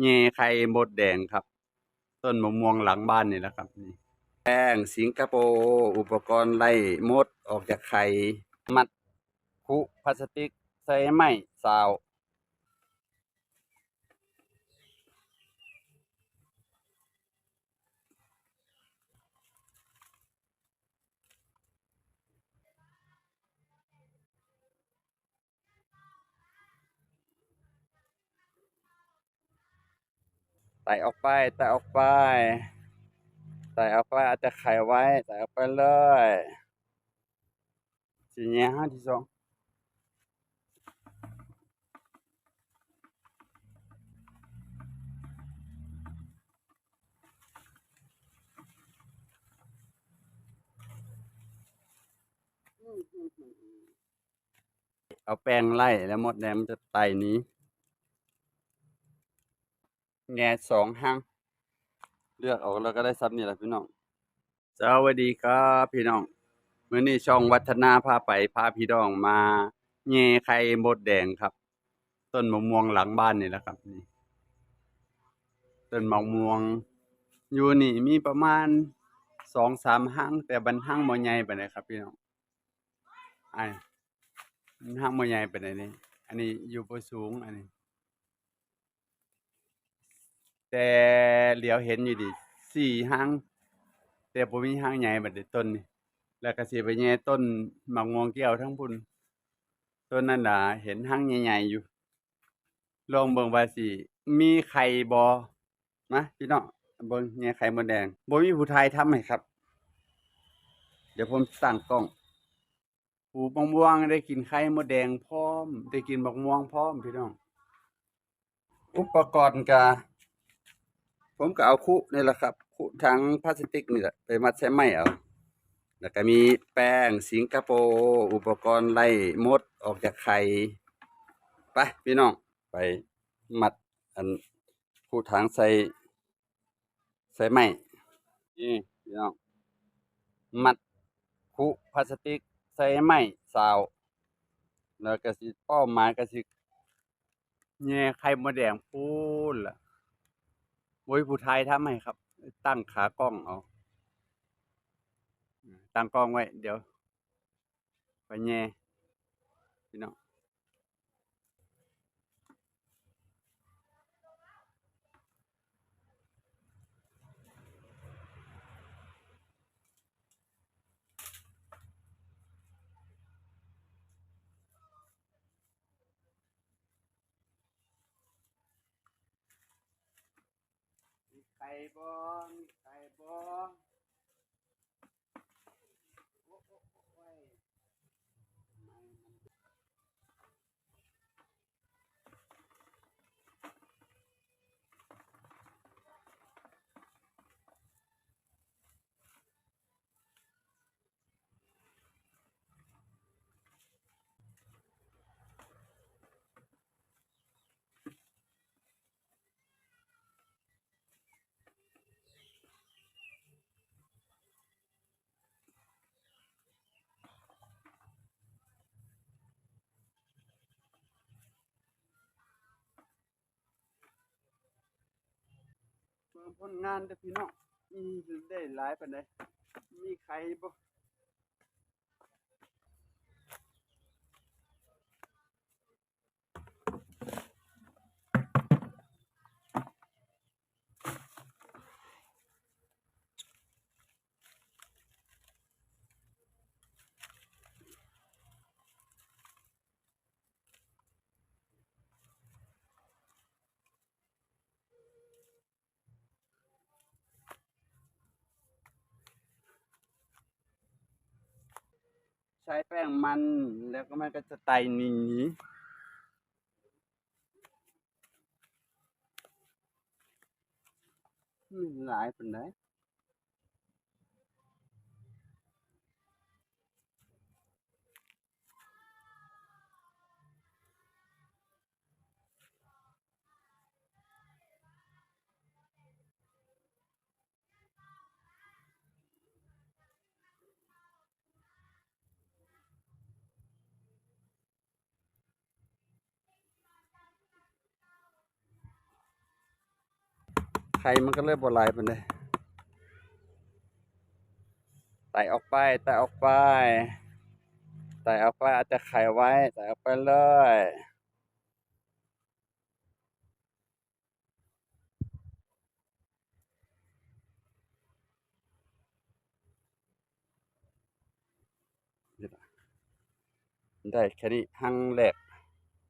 เงไข่มดแดงครับ ต้นมะม่วงหลังบ้านนี่แหละครับนี่แป้งสิงคโปร์อุปกรณ์ไล่มดออกจากไข่มัดคุพลาสติกใส่ไม้สาว ไต่ออกไปไต่ออกไปไต่ออกไปเอาแต่ไข่ไว้ไต่ออกไปเลยสีแง่ห้าที่สองเอาแป้งไล่แล้วมดแดงมันจะไต่หนี้ แง่สองห้างเลือกออกแล้วก็ได้ซับนี่แหละพี่น้องสวัสดีครับพี่น้องมื้อนี้ช่องวัฒนาพาไปพาพี่น้องมาแง่ไข่มดแดงครับ ต้นมะม่วงหลังบ้านนี่แหละครับนี่ต้นมะม่วง อยู่นี่มีประมาณสองสามห้าง แต่บันห้างบ่ใหญ่ปานครับพี่น้องไอ้มันห้างบ่ใหญ่ปานนี่อันนี้อยู่บ่สูงอันนี้ แต่เหลียวเห็นอยู่ดิสี่ห้างแต่บ่มีห้างใหญ่บัดนี้ต้นนี่แล้วก็สิไปแย่ต้นหมากม่วงแก้วทั้งพุ่นต้นนั้นน่ะเห็นห้างใหญ่ๆอยู่ลองเบิ่งว่าสิมีไข่บ่นะพี่น้องเบิ่งแย่ไข่มดแดงบ่มีผู้ไทยทำให้ครับ เดี๋ยวผมตั้งกล้องปลูกมะม่วงได้กินไข่มดแดงพร้อม ได้กินมะม่วงพร้อมพี่น้อง อุปกรณ์ก็ ผมก็เอาคุนี่แหละครับคุถังพลาสติกนี่แหละไปมัดใช้ไม้เอา แล้วก็มีแป้งสิงคโปร์อุปกรณ์ไล่มดออกจากไข่ไปพี่น้องไปมัดอันคุถังใส่ใส่ไม้นี่พี่น้องมัดคุพลาสติกใส่ไม้สาว แล้วก็สิป้าหมายก็สิแง่ไข่มดแดงพูนล่ะ โว้ยผู้ไทยทำให้ครับ ตั้งขากล้องเอาตั้งกล้องไว้ เดี๋ยว ไปแง่พี่น้อง บ่มีไข่บ่โอ้โอ้โอ้โอ้ยไม่มัน เบิ่ง ผลงานเด้อพี่น้องมีได้หลายปานใดมีใครบ่ ใช้แป้งมันแล้วก็มันก็จะไต่หนีีหลายปานไหน ข่มันก็เลยบ่หลายปานใดไต่ออกไปไต่ออกไปไต่ออกไปอาแต่ไข่ไว้ไต่ออกไปเลยได้แค่นี้หั่งแรก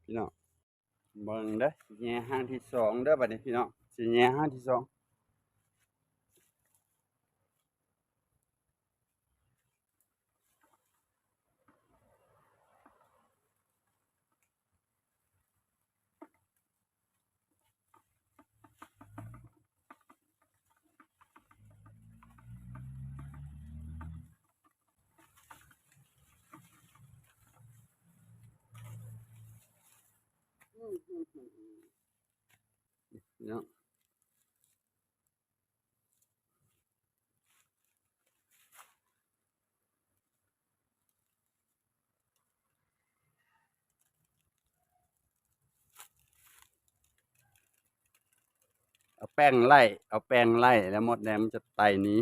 พี่น้องเบิ่งเด้อแย่หั่งที่สองเด้อบัดนี้พี่น้อง สิแย่หั่งที่สอง เอาแป้งไล่ เอาแป้งไล่แล้วมดแดงมันจะไต่นี้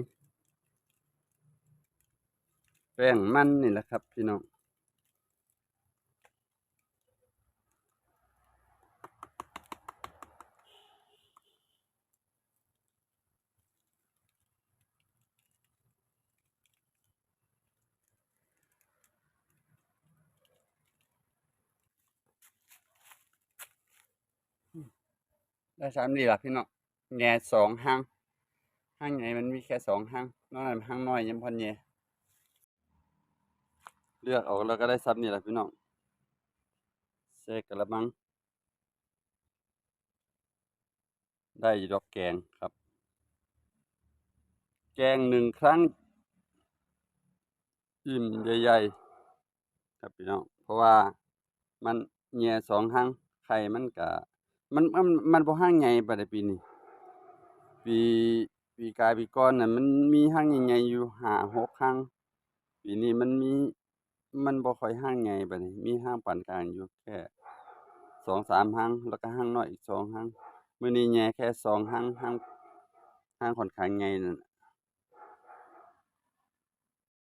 แป้งมันนี่แหละครับ พี่น้องได้สามนี่ล่ะพี่น้อง แง่สองห้างห้างใหญ่มันมีแค่สองห้างนอกนั้นห้างน้อยยังพอแง่เลือกเอาแล้วก็ได้ซ้ำนี่แหละพี่น้องเซกระมัง ได้ดอกแกงครับ แกงหนึ่งครั้ง อิ่มใหญ่ๆครับพี่น้องเพราะว่ามันแง่สองห้างไข่มันก็มันมันมันบ่ห้างใหญ่ปานใดปีนี้ ปีปีกายปีก้อนน่ะมันมีห้างใหญ่ๆอยู่ห้าหกห้างปีนี้มันมีมันบ่ค่อยห้างใหญ่บัดนี้มีห้างปานกลางอยู่แค่สองสามห้างแล้วก็ห้างน้อยอีกสองห้างมื้อนี้แง่แค่สองห้างห้างห้างค่อนข้างใหญ่นั่น